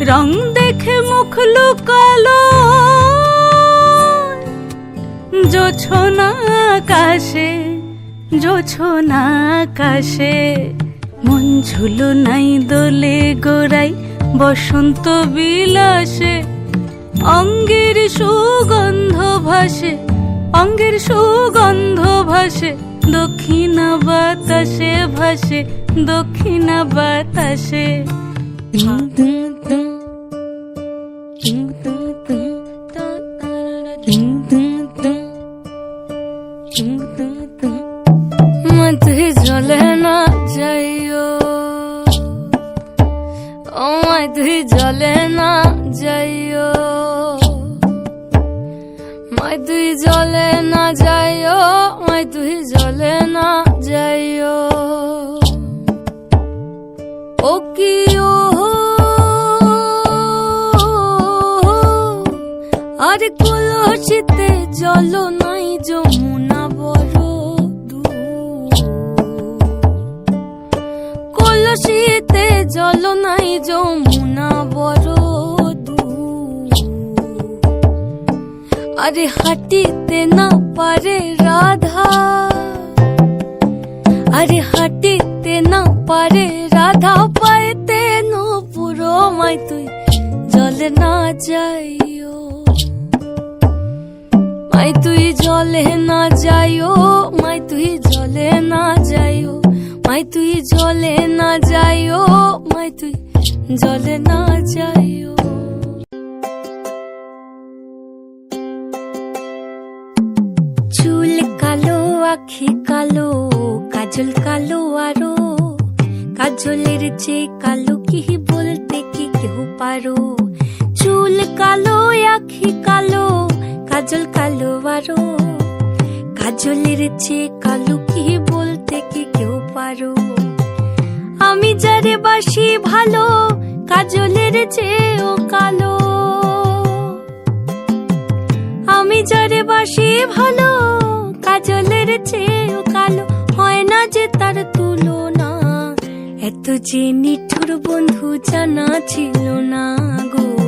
রং দেখে মুখ লুকালো। জোছনা আকাশে জোছনা আকাশে, মন ঝুলো নাই দোলে গোড়াই বসন্ত বিলাসে। অঙ্গের সুগন্ধ ভাসে, অঙ্গের সুগন্ধ ভাসে, দক্ষিণা বাতাসে ভাসে, দক্ষিণা বাতাসে। মধ্যে জলে না যাইও ও মধ্যে জলে না যাইও মাই তুই জলে না যাইও মাই তুই জলে না যাইও ও কি ও আর কলসিতে জল নাই যমুনা বড় কলসিতে জল নাই, যমুনা বড় আরে হাঁটিতে না পারে রাধা। আরে হাঁটিতে না পারে রাধা পাইতে নো পুরো মাই তুই, জলে না যাইও। মাই তুই জলে না যাইও, মাই তুই জলে না যাইও, মাই তুই জলে না যাইও, মাই তুই জলে না যাইও। চুল কালো, আখি কালো, কাজল কালো আরও, কাজলের চেয়ে কালো কি বলতে কি কেউ পারো? চুল কালো, আখি কালো কাজল কালো আরও কাজলের চেয়ে কালো কি বলতে কি কেউ পারো? আমি যারে বাসি ভালো কাজলের চেয়েও কালো। আমি যারে বাসি ভালো কাজলের চেয়েও কালো। হয় না যে তার তুলনা, এত যে নিঠুর বন্ধু জানা ছিল না গো।